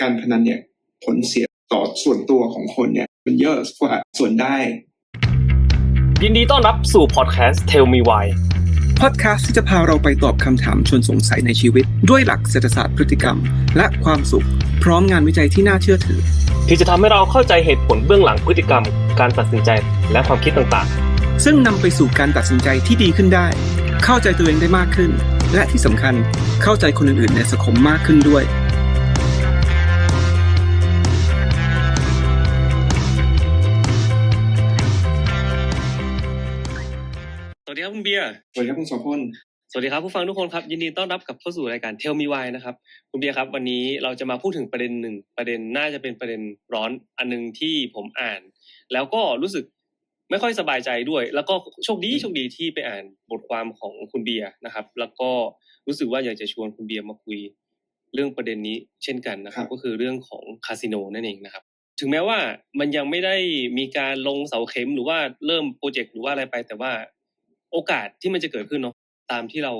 การพนันเนี่ยผลเสียต่อส่วนตัวของคนเนี่ยมันเยอะกว่าส่วนได้ ยินดีต้อนรับสู่พอดแคสต์ Tell Me Why พอดแคสต์ที่จะพาเราไปตอบคำถามชวนสงสัยในชีวิต ด้วยหลักเศรษฐศาสตร์พฤติกรรม และความสุข พร้อมงานวิจัยที่น่าเชื่อถือ ที่จะทำให้เราเข้าใจเหตุผลเบื้องหลังพฤติกรรม การตัดสินใจและความคิดต่างซึ่งนำไปสู่การตัดสินใจที่ดีขึ้นได้ เข้าใจตัวเองได้มากขึ้น และที่สำคัญเข้าใจคนอื่นๆในสังคมมากขึ้นด้วย ครับคุณเบียร์สวัสดีครับคุณโสพลสวัสดีครับผู้ฟังทุกคนครับยินดีต้อนรับกลับเข้าสู่รายการ Tell Me Why นะครับคุณเบียร์ครับ วันนี้เราจะมาพูดถึงประเด็นหนึ่งประเด็นน่าจะเป็นประเด็นร้อนอันหนึงที่ผมอ่าน แล้วก็รู้สึกไม่ค่อยสบายใจด้วย แล้วก็โชคดีโชคดีที่ไปอ่านบทความของคุณเบียร์นะครับ แล้วก็รู้สึกว่าอยากจะชวนคุณเบียร์มาคุยเรื่องประเด็นนี้เช่นกันนะครับ ก็คือเรื่องของคาสิโนนั่นเองนะครับ ถึงแม้ว่ามันยังไม่ได้มีการลงเสาเข็มหรือว่าเริ่มโปรเจกต์หรือว่าอะไรไป แต่ว่า โอกาสที่มันจะเกิดขึ้นเนาะตามที่เรา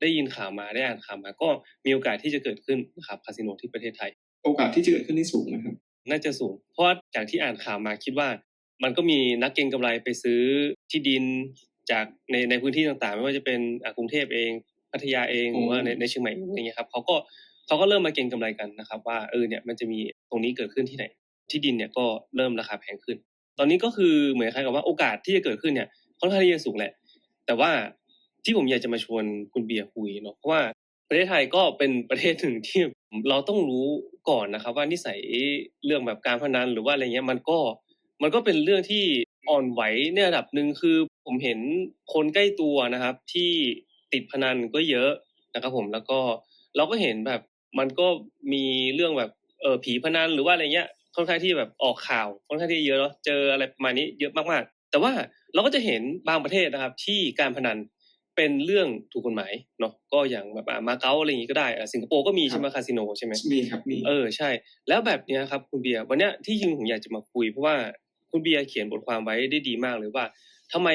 ได้ยินข่าวมาได้อ่านข่าวมา ก็มีโอกาสที่จะเกิดขึ้นนะครับคาสิโนที่ประเทศไทย โอกาสที่จะเกิดขึ้นที่สูงนะครับ น่าจะสูง เพราะว่าจากที่อ่านข่าวมาคิดว่า มันก็มีนักเก็งกำไรไปซื้อที่ดินจากในในพื้นที่ต่างๆ ไม่ว่าจะเป็นอะกรุงเทพเองพัทยาเองหรือว่าในในเชียงใหม่เองอะไรเงี้ยครับเขาก็เขาก็เริ่มมาเก็งกำไรกันนะครับ ว่าเออเนี่ยมันจะมีตรงนี้เกิดขึ้นที่ไหน ที่ดินเนี่ยก็เริ่มราคาแพงขึ้น ตอนนี้ก็คือเหมือนคล้ายกับว่าโอกาสที่จะเกิดขึ้นเนี่ยค่อนข้างที่จะสูงแหละ แต่ว่าที่ผมอยากจะมาชวนคุณเบียร์คุยเนาะเพราะว่าประเทศไทยก็เป็นประเทศหนึ่งที่เราต้องรู้ก่อนนะครับ ว่านิสัยเรื่องแบบการพนันหรือว่าอะไรเงี้ยมันก็มันก็เป็นเรื่องที่อ่อนไหวในระดับหนึ่งคือผมเห็นคนใกล้ตัวนะครับ ที่ติดพนันก็เยอะนะครับ ผมแล้วก็เราก็เห็นแบบมันก็มีเรื่องแบบเออผีพนันหรือว่าอะไรเงี้ยค่อนข้างที่แบบออกข่าวค่อนข้างที่เยอะเนาะเจออะไรประมาณนี้เยอะมากๆ แต่ว่า เราก็จะเห็นบางประเทศนะครับ ที่การพนันเป็นเรื่องถูกกฎหมายเนาะก็อย่างแบบอะมาเก๊าอะไรอย่างงี้ก็ได้อะสิงคโปร์ก็มีใช่ไหมคาสิโนใช่ไหมมีครับมีเออใช่ แล้วแบบเนี้ยครับคุณเบียร์วันเนี้ยที่จริงผมอยากจะมาคุยเพราะว่าคุณเบียร์เขียนบทความไว้ได้ดีมากเลยว่าทำไม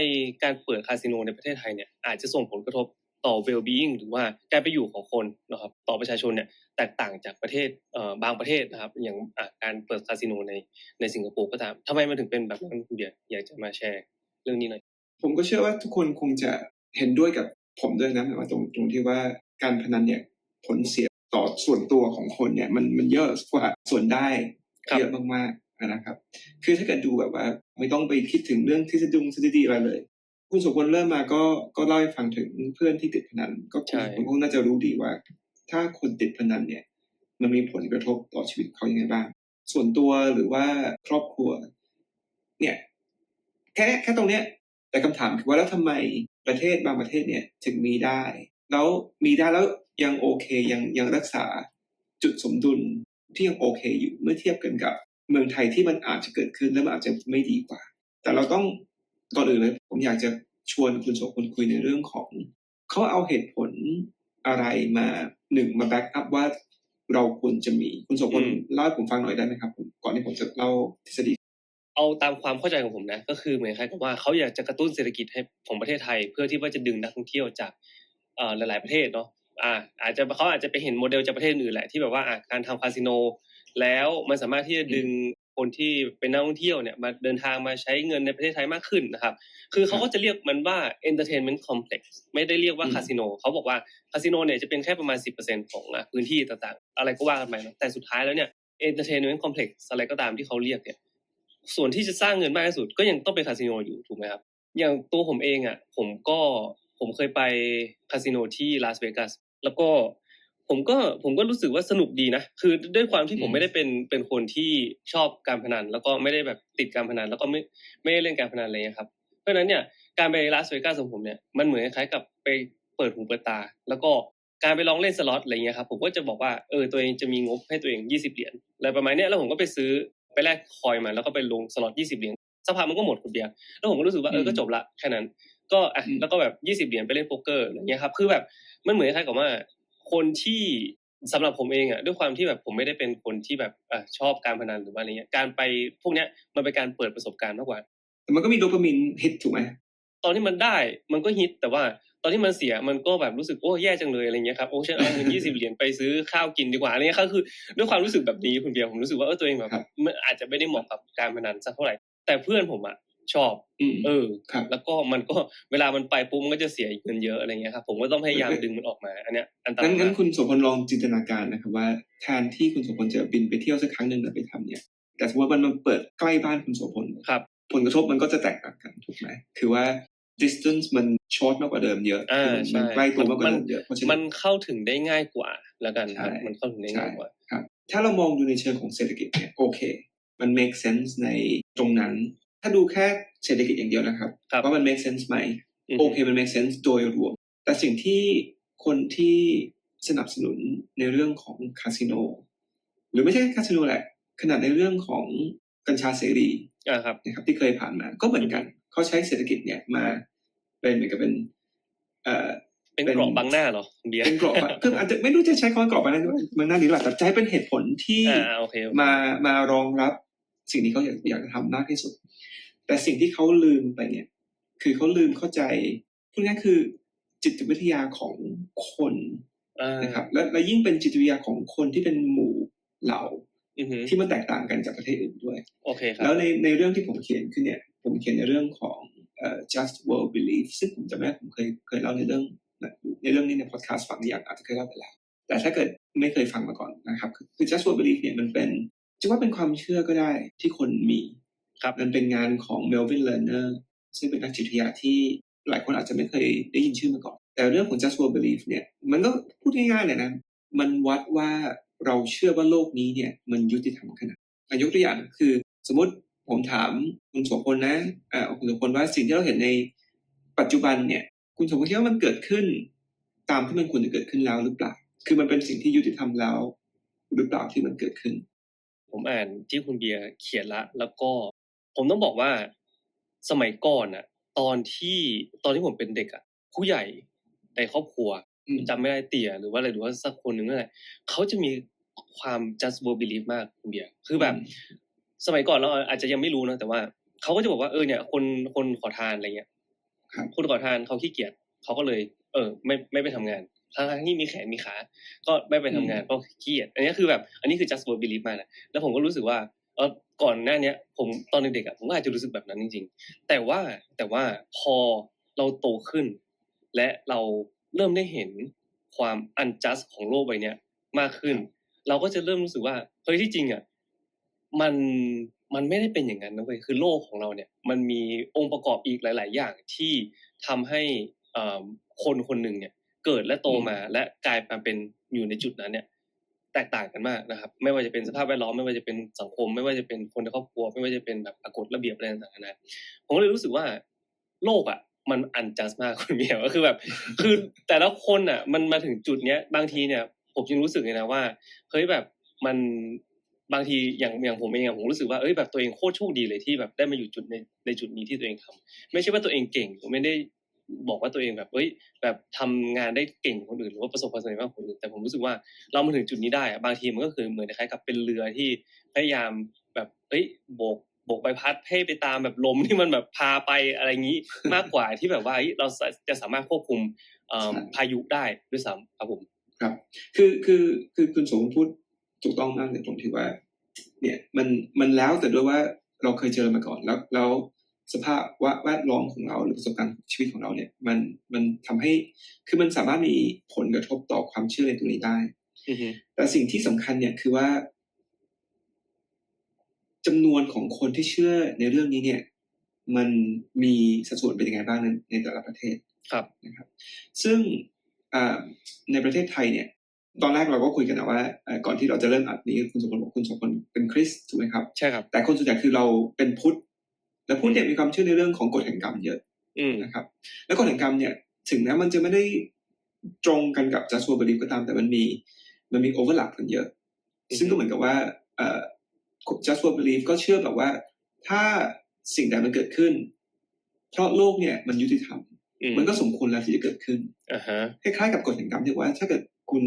การเปิดคาสิโนในประเทศไทยเนี่ยอาจจะส่งผลกระทบต่อ well-being หรือว่าการไปอยู่ของคนนะครับต่อประชาชนเนี่ยแตกต่างจากประเทศเอ่อบางประเทศนะครับ อย่างอะการเปิดคาสิโนในในสิงคโปร์ก็ตามทำไมมันถึงเป็นแบบนั้นคุณเบียร์อยากจะมาแชร์ เรื่องนี้หน่อยผมก็เชื่อว่าทุกคนคงจะเห็นด้วยกับผมด้วยนะหมายว่าตรงตรงที่ว่าการพนันเนี่ยผลเสียต่อส่วนตัวของคนเนี่ยมันมันเยอะกว่าส่วนได้ครับเยอะมากๆนะครับ คือถ้าเกิดดูแบบว่า ไม่ต้องไปคิดถึงเรื่องทฤษฎีทฤษฎีอะไรเลย คุณสุพลเริ่มมาก็ก็เล่าให้ฟังถึงเพื่อนที่ติดพนัน ก็ใช่คุณคงน่าจะรู้ดีว่า ถ้าคนติดพนันเนี่ย มันมีผลกระทบต่อชีวิตเขายังไงบ้าง ส่วนตัวหรือว่าครอบครัว เนี่ยแค่แค่ตรงเนี้ยแต่คำถามคือว่าแล้วทำไมประเทศบางประเทศเนี่ยถึงมีได้ แล้วมีได้แล้วยังโอเคยังยังรักษาจุดสมดุลที่ยังโอเคอยู่เมื่อเทียบกันกับเมืองไทยที่มันอาจจะเกิดขึ้นแล้วมันอาจจะไม่ดีกว่า แต่เราต้องก่อนอื่นเลยผมอยากจะชวนคุณโสคุณคุยในเรื่องของเขาเอาเหตุผลอะไรมาหนึ่งมาแบ็กอัพว่าเราควรจะมีคุณโสพลอืมเล่าให้ผมฟังหน่อยได้ไหมครับผมก่อนที่ผมจะเล่าทฤษฎี เอาตามความเข้าใจของผมนะ ก็คือเหมือนคล้ายกับว่าเขาอยากจะกระตุ้นเศรษฐกิจให้ของประเทศไทย เพื่อที่ว่าจะดึงนักท่องเที่ยวจากเอ่อหลาย ๆประเทศเนาะอ่าอาจจะเขาอาจจะไปเห็นโมเดลจากประเทศอื่นแหละที่แบบว่าอะการทำคาสิโน แล้วมันสามารถที่จะดึงคนที่เป็นนักท่องเที่ยวเนี่ยมาเดินทางมาใช้เงินในประเทศไทยมากขึ้นนะครับ คือเขาก็จะเรียกมันว่า entertainment complex ไม่ได้เรียกว่าอืมคาสิโนเขาบอกว่าคาสิโนเนี่ยจะเป็นแค่ประมาณ 10%ของอะพื้นที่ต่างๆ อะไรก็ว่ากันไปเนอะแต่สุดท้ายแล้วเนี่ย entertainment complex อะไรก็ตามที่เขาเรียกเนี่ย ส่วนที่จะสร้างเงินมากที่สุด ก็ยังต้องเป็นคาสิโนอยู่ถูกไหมครับ อย่างตัวผมเองอะ ผมก็ผมเคยไปคาสิโนที่ลาสเวกัสแล้วก็ผมก็ผมก็รู้สึกว่าสนุกดีนะคือด้วยความที่ผมอืมไม่ได้เป็นเป็นคนที่ชอบการพนัน แล้วก็ไม่ได้แบบติดการพนัน แล้วก็ไม่ไม่ได้เล่นการพนันอะไรเงี้ยครับ เพราะฉะนั้นเนี่ยการไปลาสเวกัสของผมเนี่ยมันเหมือนคล้ายๆกับไปเปิดหูเปิดตา แล้วก็การไปลองเล่นสล็อตอะไรเงี้ยครับผมก็จะบอกว่าเออตัวเองจะมีงบให้ตัวเอง 20 เหรียญอะไรประมาณเนี้ยแล้วผมก็ไปซื้อ ไปแลกคอยมาแล้วก็ไปลงสล็อต20เหรียญสักพักมันก็หมดคนเดียวแล้วผมก็รู้สึกว่าเออก็จบละแค่นั้น ก็อะอืมแล้วก็แบบ20เหรียญไปเล่นโป๊กเกอร์อะไรเงี้ยครับคือแบบมันเหมือนคล้ายๆกับว่า คนที่สำหรับผมเองอะด้วยความที่แบบผมไม่ได้เป็นคนที่แบบอะชอบการพนันหรือว่าอะไรเงี้ยการไปพวกเนี้ยมันเป็นการเปิดประสบการณ์มากกว่าแต่มันก็มีโดปามีนฮิตถูกไหมตอนที่มันได้มันก็ฮิตแต่ว่า ตอนที่มันเสียมันก็แบบรู้สึกโอ้แย่จังเลยอะไรเงี้ยครับโอ้ฉันเอาเงินยี่สิบเหรียญไปซื้อข้าวกินดีกว่าอะไรเงี้ยครับคือด้วยความรู้สึกแบบนี้คุณเบียร์ผมรู้สึกว่าเออตัวเองแบบครับมันอาจจะไม่ได้เหมาะกับการพนันสักเท่าไหร่แต่เพื่อนผมอะชอบอืมเออครับแล้วก็มันก็เวลามันไปปุ๊บมันก็จะเสียเงินเยอะอะไรเงี้ยครับผมก็ต้องพยายามดึงมันออกมาอันเนี้ยอันตรางั้ยนงั้นมากคุณโสพลลองจินตนาการนะครับว่าแทนที่คุณโสพลจะบินไปเที่ยวสักครั้งหนึ่งแล้วไปทำเนี่ยแต่สมมติว่ามันมาเปิดใกล้บ้านคุณโสพลครับ ผลกระทบมันก็จะแตกต่างกันถูกไหม คือว่า distance มัน short มากกว่าเดิมเยอะอ่าคือมันใช่ใกล้ตัวมากกว่ามันเดิมเยอะเพราะฉะมันั้นนเข้าถึงได้ง่ายกว่าแล้วกันครับใช่มันเข้าถึงได้ง่ายกว่าครับถ้าเรามองดูในเชิงของเศรษฐกิจเนี่ยโอเค มัน make sense ในตรงนั้น ถ้าดูแค่เศรษฐกิจอย่างเดียวนะครับครับว่ามัน make sense ไหมอืมโอเคมัน make sense โดยรวม แต่สิ่งที่คนที่สนับสนุนในเรื่องของคาสิโนหรือไม่ใช่คาสิโนแหละ ขนาดในเรื่องของกัญชาเสรีอ่าครับนะครับที่เคยผ่านมาก็เหมือนกัน เขาใช้เศรษฐกิจเนี่ยมา เป็นเหมือนกับเป็นเอ่อเป็นเป็นกรอบบังหน้าเหรอคุณเบียร์เป็นกรอบอะคืออาจจะไม่รู้จะใช้คำว่ากรอบอะไรมันน่าดีหรือเปล่าแต่จะให้เป็นเหตุผลที่อ่าโอเคโอเคมามารองรับ สิ่งที่เขาอยากอยากจะทำมากที่สุด แต่สิ่งที่เขาลืมไปเนี่ย คือเขาลืมเข้าใจพูดง่ายๆคือ จิตวิทยาของคนอ่านะครับและและยิ่งเป็นจิตวิทยาของคนที่เป็นหมู่เหล่าอือฮึที่มันแตกต่างกันจากประเทศอื่นด้วย โอเคครัแล้บวในในเรื่องที่ผมเขียนขึ้นเนี่ย ผมเขียนในเรื่องของเอ่อ just world belief ซึ่งผมจำได้ผมเคยเคยเล่าในเรื่องในเรื่องนี้ในพอดแคสต์ฟังอย่างอาจจะเคยเล่าไปแล้ว แต่ถ้าเกิดไม่เคยฟังมาก่อนนะครับคือ just world belief เนี่ยมันเป็นจะว่าเป็นความเชื่อก็ได้ที่คนมีครับมันเป็นงานของ Melvin Lerner ซึ่งเป็นนักจิตวิทยาที่หลายคนอาจจะไม่เคยได้ยินชื่อมาก่อน แต่เรื่องของ just world belief เนี่ยมันก็พูดง่ายๆเลยนะมันวัดว่าเราเชื่อว่าโลกนี้เนี่ยมันยุติธรรมขนาดอะยกตัวอย่างคือสมมติ ผมถามคุณโสพลนะอ่าคุณโสพลว่าสิ่งที่เราเห็นในปัจจุบันเนี่ย คุณโสพลคิดว่ามันเกิดขึ้น ตามที่มันควรจะเกิดขึ้นแล้วหรือเปล่า คือมันเป็นสิ่งที่ยุติธรรมแล้ว หรือเปล่าที่มันเกิดขึ้น ผมอ่านที่คุณเบียร์เขียนละ แล้วก็ ผมต้องบอกว่าสมัยก่อนอะตอนที่ตอนที่ผมเป็นเด็กอะผู้ใหญ่ในครอบครัวอืมจำไม่ได้เตี่ยหรือว่าอะไรหรือว่าสักคนหนึ่งนั่นแหละเขาจะมีความ just world belief มากคุณเบียร์คือแบบ สมัยก่อนเราอาจจะยังไม่รู้นะแต่ว่าเขาก็จะบอกว่าเออเนี่ยคนคนขอทานอะไรเงี้ยครับคนขอทานเขาขี้เกียจเขาก็เลย เออ ไม่ไม่ไปทำงานทั้งที่มีแขนมีขาก็ไม่ไปทำงานเพราะขี้เกียจอันนี้คือแบบ อันนี้คือ just world belief มากนะแล้วผมก็รู้สึกว่าเออก่อนหน้าเนี้ย ผมตอนเด็กๆอะผมก็อาจจะรู้สึกแบบนั้นจริง ๆ แต่ว่าแต่ว่าพอเราโตขึ้น และเราเริ่มได้เห็นความ unjust ของโลกใบเนี้ยมากขึ้น เราก็จะเริ่มรู้สึกว่าเฮ้ยที่จริงอะ มันมันไม่ได้เป็นอย่างนั้นนะเว้ยคือโลกของเราเนี่ย มันมีองค์ประกอบอีกหลาย ๆ อย่างที่ทำให้เอ่อคนคนหนึ่งเนี่ย เกิดและโตมาและกลายมาเป็นอยู่ในจุดนั้นเนี่ย แตกต่างกันมากนะครับ ไม่ว่าจะเป็นสภาพแวดล้อมไม่ว่าจะเป็นสังคม ไม่ว่าจะเป็นคนในครอบครัว ไม่ว่าจะเป็นแบบกฎระเบียบอะไรต่างๆนานาผมก็เลยรู้สึกว่า โลกอะ มันอันจัสมากคุณเมียก็คือแบบ คือแต่ละคนอะ มันมาถึงจุดเนี้ย บางทีเนี่ย ผมจึงรู้สึกเลยนะว่าเฮ้ยแบบมัน บางทีอย่างอย่างผมเองอะผมรู้สึกว่าเอ้ยแบบตัวเองโคตรโชคดีเลยที่แบบได้มาอยู่จุดในในจุดนี้ที่ตัวเองทำไม่ใช่ว่าตัวเองเก่งผมไม่ได้บอกว่าตัวเองแบบเอ้ย แบบทำงานได้เก่งกว่าคนอื่นหรือว่าประสบความสำเร็จมากกว่าคนอื่นแต่ผมรู้สึกว่าเรามาถึงจุดนี้ได้อะบางทีมันก็คือเหมือนคล้ายๆกับเป็นเรือที่พยายามแบบเอ้ยโบกโบกใบพัดให้ไปตามแบบลมที่มันแบบพาไปอะไรอย่างนี้มากกว่าที่แบบว่าเอ้ยเราจะสามารถควบคุมเอ่อใช่พายุได้ด้วยซ้ำครับผมครับ คือคือคือคุณสมพูดถูกต้องมากในตรงที่ว่า เนี่ยมันมันแล้วแต่ด้วยว่าเราเคยเจอมาก่อนแล้วแล้วสภาพว่าแวดล้อมของเราหรือประสบการณ์ชีวิตของเราเนี่ยมันมันทำให้คือมันสามารถมีผลกระทบต่อความเชื่อในตรงนี้ได้อือฮึแต่สิ่งที่สำคัญเนี่ยคือว่าจำนวนของคนที่เชื่อในเรื่องนี้เนี่ย มันมีสัดส่วนเป็นยังไงบ้างในในแต่ละประเทศครับนะครับ ซึ่งอ่าในประเทศไทยเนี่ย ตอนแรกเราก็คุยกันนะว่าเอ่อก่อนที่เราจะเริ่มอัดนี้คุณสมพลบอกคุณสมพลเป็นคริสต์ถูกไหมครับใช่ครับ แต่คนส่วนใหญ่คือเราเป็นพุทธและพุทธเนี่ยมีความเชื่อในเรื่องของกฎแห่งกรรมเยอะอืมนะครับ แล้วกฎแห่งกรรมเนี่ย ถึงแม้มันจะไม่ได้ตรงกันกับ just w o r belief ก็ตาม แต่มันมีมันมีโอเวอร์ลักันเยอะอือฮึซึ่งก็เหมือนกับว่าเอ่อ just w o r belief ก็เชื่อแบบว่า ถ้าสิ่งใดมันเกิดขึ้น เพราะโลกเนี่ยมันยุติธรรมอืมมันก็สมควรแล้วที่จะเกิดขึ้นอ่าฮะคล้ายๆกับกฎแห่งกรรมที่ว่าถ้าเกิด คุณ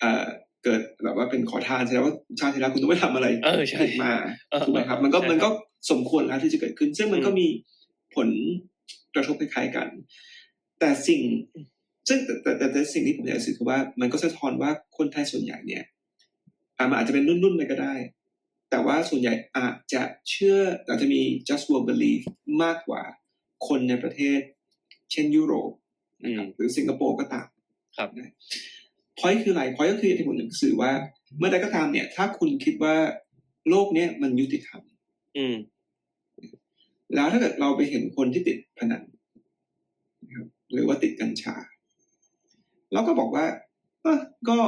เอ่อเกิดแบบว่าเป็นขอทานแสดงว่าชาติที่แล้วคุณต้องไม่ทำอะไรเออใช่ผิดมาเออถูกไหมครับ มันก็ใช่มันก็สมควรแล้วที่จะเกิดขึ้น ซึ่งมันก็อืมมีผลกระทบคล้ายๆกัน แต่สิ่ง ซึ่งแต่แต่แต่แต่สิ่งที่ผมอยากจะสื่อคือว่า มันก็สะท้อนว่าคนไทยส่วนใหญ่เนี่ยอะมันอาจจะเป็นรุ่นรุ่นๆไปก็ได้ แต่ว่าส่วนใหญ่อาจจะเชื่ออาจจะมี just world belief มากกว่าคนในประเทศ เช่นยุโรปอืมหรือสิงคโปร์ก็ตามครับ พอยคืออะไรพอยก็คือที่ผมอยากจะสื่อว่า เมื่อใดก็ตามเนี่ย ถ้าคุณคิดว่าโลกเนี้ยมันยุติธรรมอืม แล้วถ้าเกิดเราไปเห็นคนที่ติดพนันนะครับหรือว่าติดกัญชาเราก็บอกว่าเออก็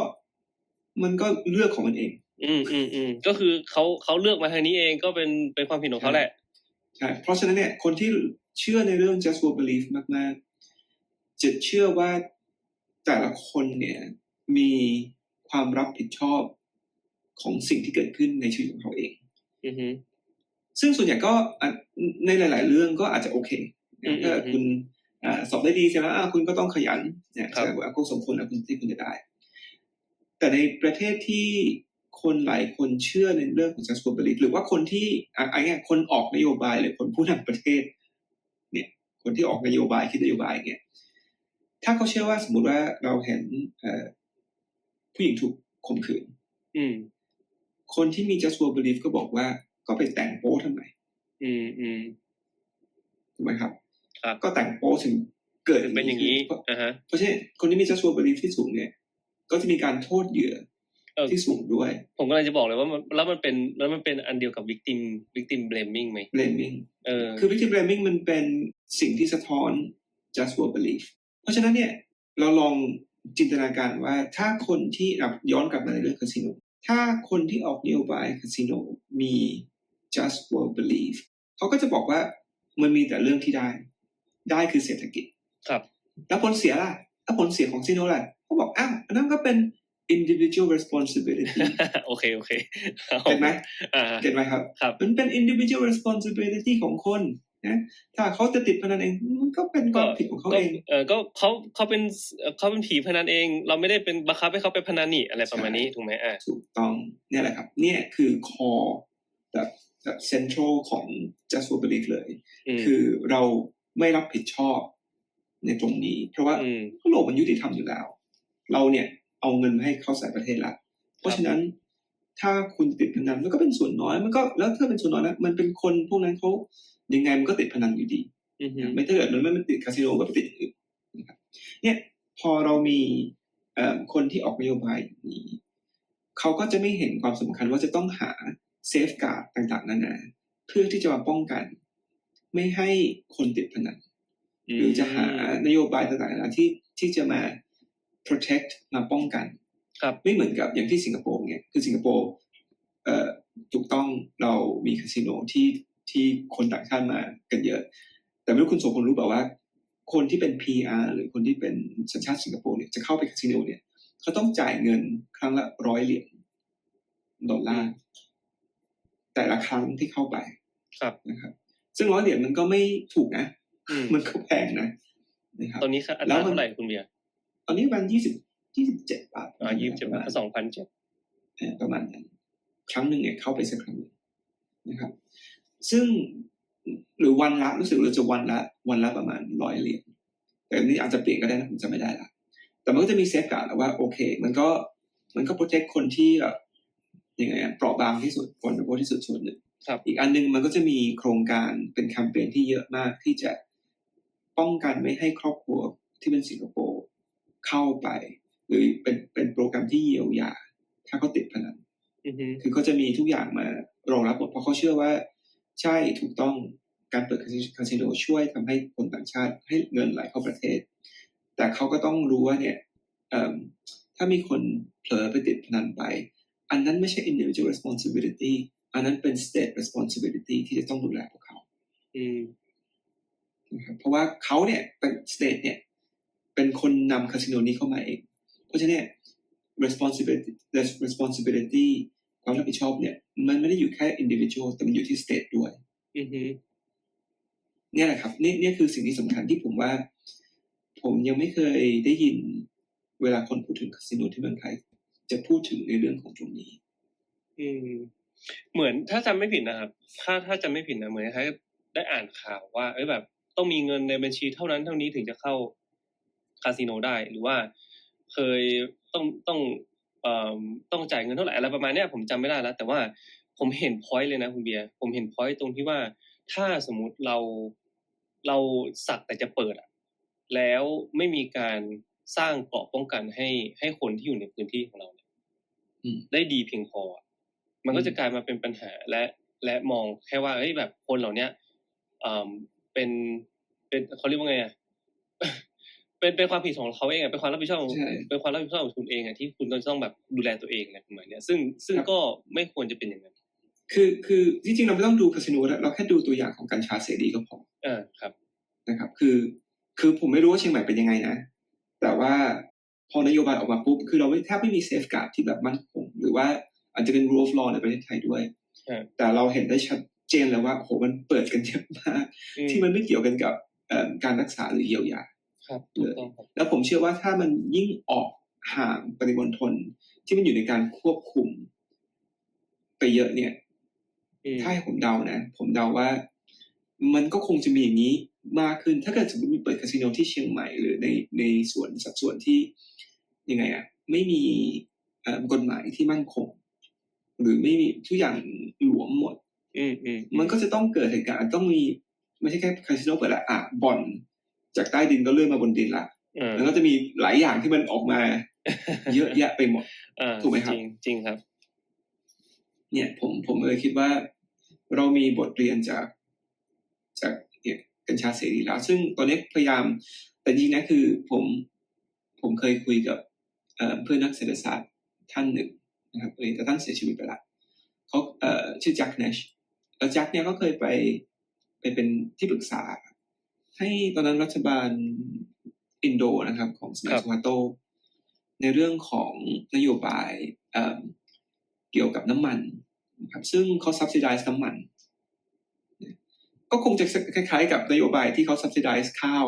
มันก็เลือกของมันเอง อืมอืมอืมก็คือเขาเขาเลือกมาทางนี้เองก็เป็นเป็นความผิดของเขาแหละใช่เพราะฉะนั้นเนี่ย คนที่เชื่อในเรื่อง just world belief มากๆจะเชื่อว่าแต่ละคนเนี่ย มีความรับผิดชอบของสิ่งที่เกิดขึ้นในชีวิตของเขาเองอือฮึซึ่งส่วนใหญ่ก็อะในหลาย ๆ เรื่องก็อาจจะโอเคอืมถ้าอืมคุณอ่าสอบได้ดีใช่ไหมอ่าคุณก็ต้องขยันเนี่ยครับแสดงว่าก็สมควรแล้วคุณที่คุณจะได้ แต่ในประเทศที่คนหลายคนเชื่อในเรื่องของ just world belief หรือว่าคนที่อะไอ้เงี้ยคนออกนโยบายหรือคนผู้นำประเทศ เนี่ย คนที่ออกนโยบายคิดนโยบายเนี่ยถ้าเขาเชื่อว่าสมมุติว่าเราเห็นเอ่อ ผู้หญิงถูกข่มขืน อืม คนที่มี just world belief ก็บอกว่าก็ไปแต่งโป๊ทำไม อืมอืมถูกไหมครับ ครับก็แต่งโป๊ถึงเกิดถึงเป็นอย่างนี้นี้เพราะอ่าฮะเพราะฉะนั้นคนที่มี just world belief ที่สูงเนี่ย ก็จะมีการโทษเหยื่อเออที่สูงด้วย ผมก็เลยจะบอกเลยว่ามันแล้วมันเป็นแล้วมันเป็นอันเดียวกับ victim victim blaming ไหม blaming เออคือ victim blaming มันเป็นสิ่งที่สะท้อน just world belief เพราะฉะนั้นเนี่ย เราลอง จินตนาการว่าถ้าคนที่อะย้อนกลับมาในเรื่องคาสิโนถ้าคนที่ออกนโยบายคาสิโนมี just world belief เขาก็จะบอกว่ามันมีแต่เรื่องที่ได้ ได้คือเศรษฐกิจ ครับ แล้วผลเสียล่ะแล้วผลเสียของซิโนล่ะเขาบอกอ้าวอันนั้นก็เป็น individual responsibility โอเคโอเคเห็นไหมอ่าเห็นไหมครับครับ มันเป็น individual responsibility ของคน นะถ้าเขาจะติดพนันเองมันก็เป็นความผิดของเขาก็เองเออก็เขาเขาเป็นเขาเป็นผีพนันเอง เราไม่ได้เป็นบังคับให้เขาไปพนันนี่อะไรประมาณนี้ถูกไหมอ่าถูกต้องเนี่ยแหละครับ เนี่ยคือ core แบบแบบ central ของ just for belief เลยอืมคือเราไม่รับผิดชอบในตรงนี้ เพราะว่าอืมโลกมันยุติธรรมอยู่แล้ว เราเนี่ยเอาเงินมาให้เข้าใส่ประเทศละเพราะฉะนั้นถ้าคุณติดพนันมันก็เป็นส่วนน้อย มันก็แล้วถ้าเป็นส่วนน้อยนะมันเป็นคนพวกนั้นเขา ยังไงมันก็ติดพนันอยู่ดีอือฮึไม่ถ้าเกิดมันไม่ติดคาสิโนก็ไปติดอย่างอื่นนะครับ เนี่ยพอเรามีเอ่อคนที่ออกนโยบายอย่างนี้เขาก็จะไม่เห็นความสำคัญว่าจะต้องหาเซฟการ์ดต่างๆนานาเพื่อที่จะมาป้องกัน ไม่ให้คนติดพนันหรือจะหานโยบายต่างๆนานาที่ที่จะมา protect มาป้องกันครับไม่เหมือนกับอย่างที่สิงคโปร์เนี่ยคือสิงคโปร์เอ่อถูกต้องเรามีคาสิโนที่ ที่คนต่างชาติมากันเยอะ แต่ไม่รู้คุณโสพลรู้เปล่าว่า คนที่เป็น PR หรือคนที่เป็นสัญชาติสิงคโปร์เนี่ยจะเข้าไปคาสิโนเนี่ยเขาต้องจ่ายเงินครั้งละร้อยเหรียญดอลลาร์แต่ละครั้งที่เข้าไปครับนะครับ ซึ่งร้อยเหรียญมันก็ไม่ถูกนะอืมมันก็แพงนะนะครับตอนนี้ค่าอัตแล้ราวมันเท่าไหร่คุณเบียร์ตอนนี้ประมาณยี่สิบยี่สิบเจ็ดบาทอ่ายี่สิบเจ็ดบาทสองพันเจ็ดเอ่อประมาณนั้นครั้งหนึ่งเนี่ยเข้าไปสักครั้งหนึ่งนะครับ ซึ่งหรือวันละรู้สึกเราจะวันละวันละประมาณร้อยเหรียญแต่อันนี้อาจจะเปลี่ยนก็ได้นะผมจำไม่ได้ละแต่มันก็จะมีเซฟการ์ดแล้วว่าโอเค มันก็มันก็โปรเทคคนที่แบบยังไงอะเปราะบางที่สุดคนโปรที่สุดส่วนหนึ่งครับอีกอันหนึงมันก็จะมีโครงการเป็นแคมเปญที่เยอะมากที่จะป้องกันไม่ให้ครอบครัวที่เป็นสิงคโปร์เข้าไป หรือเป็นเป็นโปรแกรมที่เยียวยา ถ้าเขาติดพนันอือฮึคือเขาจะมีทุกอย่างมารองรับหมดเพราะเขาเชื่อว่า ใช่ถูกต้องการเปิดคาสิโนช่วยทำให้คนต่างชาติให้เงินไหลเข้าประเทศ แต่เขาก็ต้องรู้ว่าเนี่ยเอิ่มถ้ามีคนเผลอไปติดพนันไป อันนั้นไม่ใช่ individual responsibility อันนั้นเป็น state responsibility ที่จะต้องดูแลพวกเขาอืมนะครับเพราะว่าเขาเนี่ยเป็น state เนี่ย เป็นคนนำคาสิโนนี้เข้ามาเอง เพราะฉะนั้นเนี่ย responsibility responsibility ความรับผิดชอบเนี่ย มันไม่ได้อยู่แค่ individual แต่มันอยู่ที่ state ด้วยอือฮึเนี่ยแหละครับนี่เนี่ยคือสิ่งที่สำคัญที่ผมว่า ผมยังไม่เคยได้ยินเวลาคนพูดถึงคาสิโนที่เมืองไทยจะพูดถึงในเรื่องของตรงนี้ อืม เหมือนถ้าจำไม่ผิดนะครับ ถ้าถ้าจำไม่ผิดนะเหมือนคล้ายๆได้อ่านข่าวว่า เอ้ยแบบ ต้องมีเงินในบัญชีเท่านั้นเท่านี้ถึงจะเข้าคาสิโนได้ หรือว่าเคยต้องต้องเอ่อ ต้องจ่ายเงินเท่าไหร่อะไรประมาณเนี้ยผมจำไม่ได้แล้ว แต่ว่าผมเห็นพอยต์เลยนะคุณเบียร์ผมเห็นพอยต์ตรงที่ว่าถ้าสมมุติเราเราสักแต่จะเปิดอะแล้วไม่มีการสร้างเกราะป้องกันให้ให้คนที่อยู่ในพื้นที่ของเราเนี่ยอืมได้ดีเพียงพออะมันก็อืมจะกลายมาเป็นปัญหาและและมองแค่ว่าเฮ้ยแบบคนเหล่าเนี้ยอ่าเป็นเป็นเขาเรียกว่าไงอะ เป็นเป็นความผิดของเขาเองอะเป็นความรับผิดชอบของใช่ เป็นความรับผิดชอบของคุณเองอะที่คุณต้องแบบดูแลตัวเองอะไรประมาณเนี้ยซึ่งซึ่งครับก็ไม่ควรจะเป็นอย่างนั้นคือคือจริงๆเราไม่ต้องดูคาสิโนแล้วเราแค่ดูตัวอย่างของกัญชาเสรีก็พออ่าครับ นะครับ คือ คือผมไม่รู้ว่าเชียงใหม่เป็นยังไงนะ แต่ว่าพอนโยบายออกมาปุ๊บคือเราไม่แทบไม่มีเซฟการ์ดที่แบบมั่นคงหรือว่าอาจจะเป็น rule of law ในประเทศไทยด้วย ใช่ แต่เราเห็นได้ชัดเจนเลยว่าโหมันเปิดกันเยอะมาก อืมที่มันไม่เกี่ยวกันกับเอ่อการรักษาหรือเยียวยา ครับถูกต้องครับแล้วผมเชื่อว่าถ้ามันยิ่งออกห่างปริมณฑลที่มันอยู่ในการควบคุม ไปเยอะเนี่ยอืมถ้าให้ผมเดานะ ผมเดาว่า มันก็คงจะมีอย่างนี้มากขึ้น ถ้าเกิดสมมติมีเปิดคาสิโนที่เชียงใหม่หรือในในส่วนสัดส่วนที่ยังไงอะไม่มีเอ่อกฎหมายที่มั่นคง หรือไม่มีทุกอย่างหลวมหมดอืมอืมมันก็จะต้องเกิดเหตุการณ์ต้องมีไม่ใช่แค่คาสิโนเปิดละอะบ่อน จากใต้ดินก็เลื่อนมาบนดินละอ่าแล้วก็จะมีหลายอย่างที่มันออกมา เยอะแยะไปหมดอ่าถูกไหมครับจริงจริงครับ เนี่ย ผมผมเลยคิดว่า เรามีบทเรียนจาก จากเนี่ยกัญชาเสรีแล้ว ซึ่งตอนนี้พยายาม แต่จริงๆนะคือ ผมผมเคยคุยกับเอ่อเพื่อนนักเศรษฐศาสตร์ท่านหนึ่งนะครับแต่ท่านเสียชีวิตไปละเขาเอ่อชื่อแจ็คเนชแล้วแจ็คเนี่ยก็เคยไปไปเป็นที่ปรึกษา ให้ตอนนั้นรัฐบาลอินโดนะครับ ของสมัยครับสุฮาโต ในเรื่องของนโยบายเอิ่มเกี่ยวกับน้ำมันนะครับซึ่งเขา subsidize น้ำมัน ก็คงจะคล้ายๆ กับนโยบายที่เขา subsidize ข้าว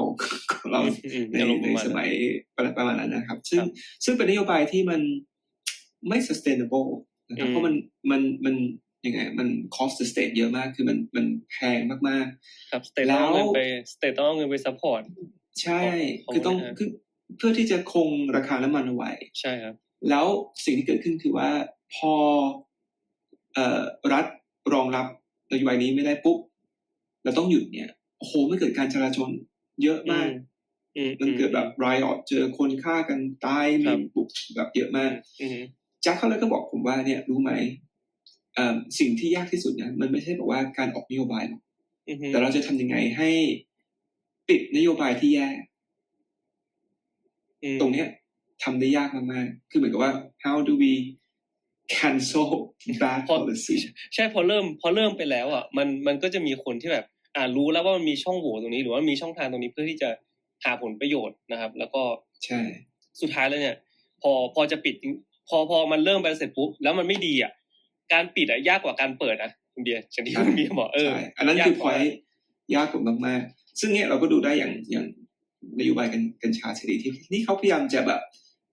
ของเราอืมอืมในอารมณ์ปในระมาณสนั้นมัยประมาณนั้นนะครับ ซึ่งครับซึ่งเป็นนโยบายที่มันไม่ sustainable นะครับอืมเพราะมันมันมัน ยังไง มัน cost the state เยอะมากคือมันมันแพงมากครับสเตทแล้ต้องวเอาเงินไปสเตทต้องเอาเงินไปซัพพอร์ตๆใช่ของคือต้องของคือเพื่อที่จะคงราคาน้ำมันเอาไว้ ใช่ครับ แล้วสิ่งที่เกิดขึ้นคือว่าพอเอ่อรัฐรองรับนโยบายนี้ไม่ได้ปุ๊บเราต้องหยุดเนี่ยโอ้โหมันเกิดการจราจรเยอะมากอืมมันเกิดแบบรายออดเจอคนฆ่ากันตายครัมีบบุกแบบเยอะมากอืมแจ็คเขาเลยก็บอกผมว่าเนี่ยรู้ไหมเอ่อ สิ่งที่ยากที่สุดนะมันไม่ใช่บอกว่าการออกนโยบายหรอกอืมแต่เราจะทำยังไงให้ปิดนโยบายที่แย่อืมตรงเนี้ยทำได้ยากมากๆ คือเหมือนกับว่า how do we cancel bad พอ policy ใช่พอเริ่ม พอเริ่มไปแล้วอะมันมันก็จะมีคนที่แบบ อ่ารู้แล้วว่ามันมีช่องโหว่ตรงนี้ หรือว่ามีช่องทางตรงนี้เพื่อที่จะหาผลประโยชน์นะครับ แล้วก็ใช่ สุดท้ายแล้วเนี่ย พอพอจะปิดจริงพอพอมันเริ่มไปเสร็จปุ๊บแล้วมันไม่ดีอะ การปิดอะยากกว่าการเปิดนะคุณเบียร์อย่างที่คุณเบียร์บอกเออใช่อันนั้นยากคือกพว่าอยยากกว่ามากๆซึ่งเนี่ยเราก็ดูได้อย่างอย่างนโยบายกัญกัญชาเสรีที่นี่เขาพยายามจะแบบ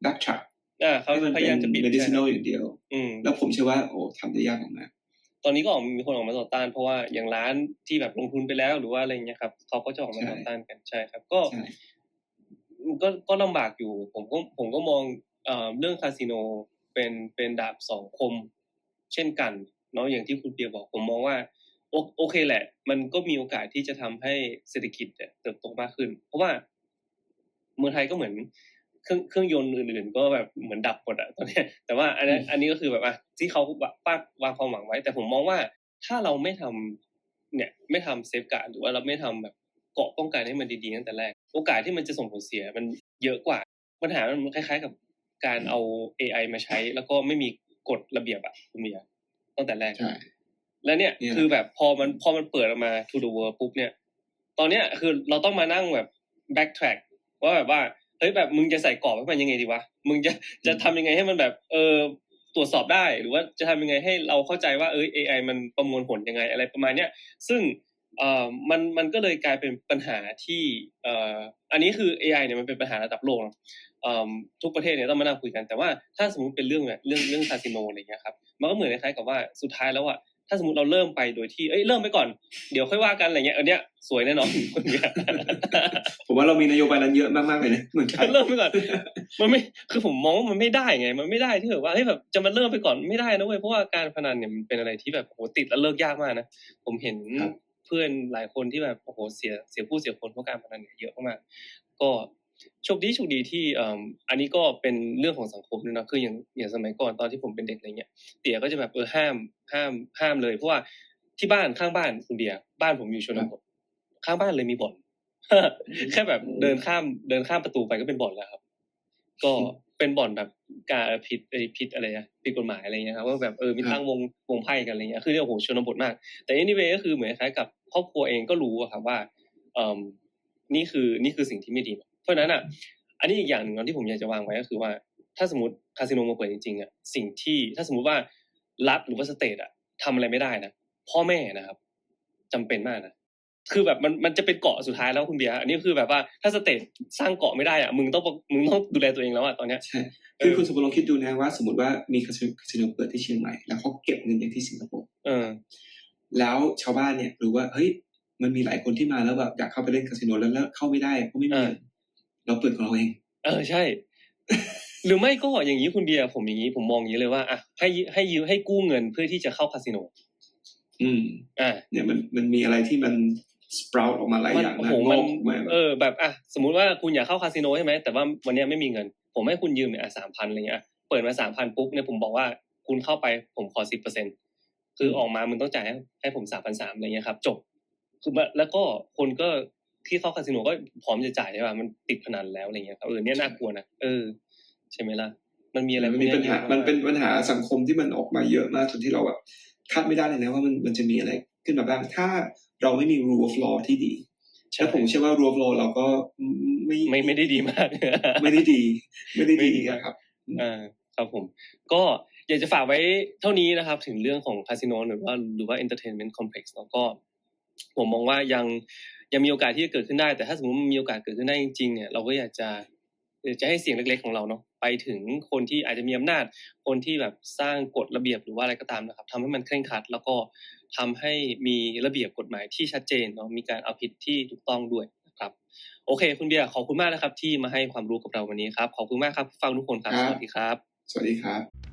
backtrack อ่าเขาให้มันพเป็ยายามนจะปิด medicinal อย่างเดียว อืมแล้วผมเชื่อว่าโอ้ทำได้ยากมากตอนนี้ก็ออกมีคนออกมาต่อต้าน เพราะว่าอย่างร้านที่แบบลงทุนไปแล้วหรือว่าอะไรเงี้ยครับเขาก็จะออกมาใช่ต่อต้านกันใช่ครับ ก็ใช่ก็ก็ลำบากอยู่ ผมก็ผมก็มองเอ่อเรื่องคาสิโนเป็นเป็นดาบสองคม เช่นกันเนาะอย่างที่คุณเปียบอกผมมองว่าโอโอเคแหละ มันก็มีโอกาสที่จะทำให้เศรษฐกิจเนี่ยเติบโตมากขึ้น เพราะว่าเมืองไทยก็เหมือนเครื่องเครื่องยนต์อื่นๆ ก็แบบเหมือนดับหมดอะตอนเนี้ยแต่ว่าอันนี้อืมอันนี้ก็คือแบบอะที่เขาปากวางความหวังไว้ แต่ผมมองว่าถ้าเราไม่ทำเนี่ยไม่ทำเซฟการ์ดหรือว่าเราไม่ทำแบบเกราะป้องกันให้มันดีๆตั้งแต่แรก โอกาสที่มันจะส่งผลเสียมันเยอะกว่าปัญหามันคล้ายๆกับการเอา AI มาใช้ แล้วก็ไม่มี กฎระเบียบอะคุณเมียตั้งแต่แรก ใช่ แล้วเนี่ยเนี่ย คือแบบพอมันพอมันเปิดออกมา to the world ปุ๊บเนี่ย ตอนเนี้ยคือเราต้องมานั่งแบบ backtrack ว่าแบบว่าเฮ้ยแบบมึงจะใส่กรอบให้มันยังไงดีวะมึงจะจะทำยังไงให้มันแบบ เออตรวจสอบได้หรือว่าจะทำยังไงให้เราเข้าใจว่าเออ AI มันประมวลผลยังไงอะไรประมาณเนี้ยซึ่ง เอ่อมันมันก็เลยกลายเป็นปัญหาที่เอ่ออันนี้คือ AI เนี่ยมันเป็นปัญหาระดับโลกเนอะเอ่อทุกประเทศเนี่ยต้องมานั่งคุยกันแต่ว่าถ้าสมมติเป็นเรื่องแบบเรื่องเรื่องคาสิโนอะไรเงี้ยครับมันก็เหมือนคล้ายๆกับว่าสุดท้ายแล้วอะถ้าสมมติเราเริ่มไปโดยที่เอ้ยเริ่มไปก่อนเดี๋ยวค่อยว่ากันอะไรเงี้ยอันเนี้ยสวยแน่นอนผมว่าเรามีนโยบายนั้นเยอะมากๆเลยนะเหมือนกันเริ่มไปก่อนมันไม่คือผมมองว่ามันไม่ได้ไง มันไม่ได้ที่แบบว่าเฮ้ยแบบจะมาเริ่มไปก่อนไม่ได้นะเว้ยเพราะว่าการพนันเนี่ยมันเป็นอะไรที่แบบโอ้โหติดแล้วเลิกยากมากนะผมเห็นครับ เพื่อนหลายคนที่แบบโอ้โหเสียเสียผู้เสียคนเพราะการพนันเนี่ยเยอะมากก็โชคดีโชคดีที่อ่ออันนี้ก็เป็นเรื่องของสังคมด้วยนะคืออย่างอย่างสมัยก่อนตอนที่ผมเป็นเด็กอะไรเงี้ยเตี๋ยก็จะแบบเออห้ามห้ามห้ามเลยเพราะว่าที่บ้านข้างบ้านคุณเบียร์บ้านผมอยู่ชนบทข้างบ้านเลยมีบ่อนแค่แบบเดินข้ามเดินข้ามประตูไปก็เป็นบ่อนแล้วครับ ก็เป็นบ่อนแบบ การผิดไอผิดอะไรอะผิดกฎหมายอะไรเงี้ยครับว่าแบบเออมีตั้งวงวงไพ่กันอะไรเงี้ยคือเนี่ยโอ้โหชนบทมาก แต่ anyway ก็คือเหมือนคล้ายกับครอบครัวเองก็รู้อะครับว่าเอ่มนี่คือนี่คือสิ่งที่ไม่ดี เพราะฉะนั้นอะ อันนี้อีกอย่างหนึ่งเนาะที่ผมอยากจะวางไว้ก็คือว่า ถ้าสมมติคาสิโนมาเปิดจริงๆอะสิ่งที่ถ้าสมมติว่ารัฐหรือว่าสเตทอะทำอะไรไม่ได้นะพ่อแม่นะครับจำเป็นมากนะ คือแบบมันมันจะเป็นเกาะสุดท้ายแล้วคุณเบียร์อันนี้คือแบบว่าถ้าสเตทสร้างเกาะไม่ได้อะมึงต้องมึงต้องดูแลตัวเองแล้วอะตอนเนี้ยใช่คือคุณสมบูรณ์ลองคิดดูนะว่า สมมติว่ามีคาสิโนคาสิโนเปิดที่เชียงใหม่แล้วเขาเก็บเงินอย่างที่สิงคโปร์เออแล้วชาวบ้านเนี่ยรู้ว่าเฮ้ยมันมีหลายคนที่มาแล้วแบบอยากเข้าไปเล่นคาสิโนแล้วแล้วเข้าไม่ได้เพราะไม่มีเออเงินเราเปิดของเราเอง เออใช่ หรือไม่ก็อย่างนี้คุณเบียร์ผมอย่างนี้ผมมองอย่างนี้เลยว่าอะให้ยืให้ยืมให้กู้เงินเพื่อที่จะเข้าคาสิโน อืม อ่าเนี่ยมันมันมีอะไรที่มัน สปราวออกมาหลายมันอย่างโอ้นะโหงมันอกออกมาแบบเออแบบอะสมมุติว่าคุณอยากเข้าคาสิโนใช่ไหมแต่ว่าวันเนี้ยไม่มีเงิน ผมให้คุณยืมเนี่ยอะสามพันอะไรเงี้ยเปิดมาสามพันปุ๊บเนี่ยผมบอกว่าคุณเข้าไปผมขอสิบเปอร์เซ็นคือออกมามึงต้องจ่ายให้ให้ผมสามพันสามอะไรเงี้ยครับ จบคือแบบแล้วก็คนก็ที่เข้าคาสิโนก็พร้อมจะจ่ายใช่ป่ะมันติดพนันแล้วอะไรเงี้ยครับเออเนี่ยน่ากลัวนะเออ ใช่ไหมล่ะมันมีอะไรมันมีปัญหาพวกมันยอะกเป็นปัญหาสังคมที่มันออกมาเยอะมากจนที่เราแบบคาดไม่ได้เลยนะว่ามันมันจะมีอะไรขึ้นมาบ้าง ถ้า เราไม่มี rule of law ที่ดีใช่แล้วผมเชื่อว่า rule of law เราก็ไม่ไม่ไม่ได้ดีมาก ไม่ได้ดี ไม่ได้ไม่ดีดีมากครับอ่าครับผม ก็อยากจะฝากไว้เท่านี้นะครับ ถึงเรื่องของคาสิโนหรือว่าหรือว่า entertainment complex เนาะก็ ผมมองว่ายังยังมีโอกาสที่จะเกิดขึ้นได้ แต่ถ้าสมมติมันมีโอกาสเกิดขึ้นได้จริงๆเนี่ยเราก็อยากจะอยากจะให้เสียงเล็ก ๆ ของเราเนาะไปถึงคนที่อาจจะมีอำนาจ คนที่แบบสร้างกฎระเบียบหรือว่าอะไรก็ตามนะครับทำให้มันเคร่งครัด แล้วก็ ทำให้มีระเบียบกฎหมายที่ชัดเจนเนาะมีการเอาผิดที่ถูกต้องด้วยนะครับ โอเค คุณเบียร์ขอบคุณมากนะครับ ที่มาให้ความรู้กับเราวันนี้ครับขอบคุณมากครับฟังทุกคนครับครับสวัสดีครับ สวัสดีครับ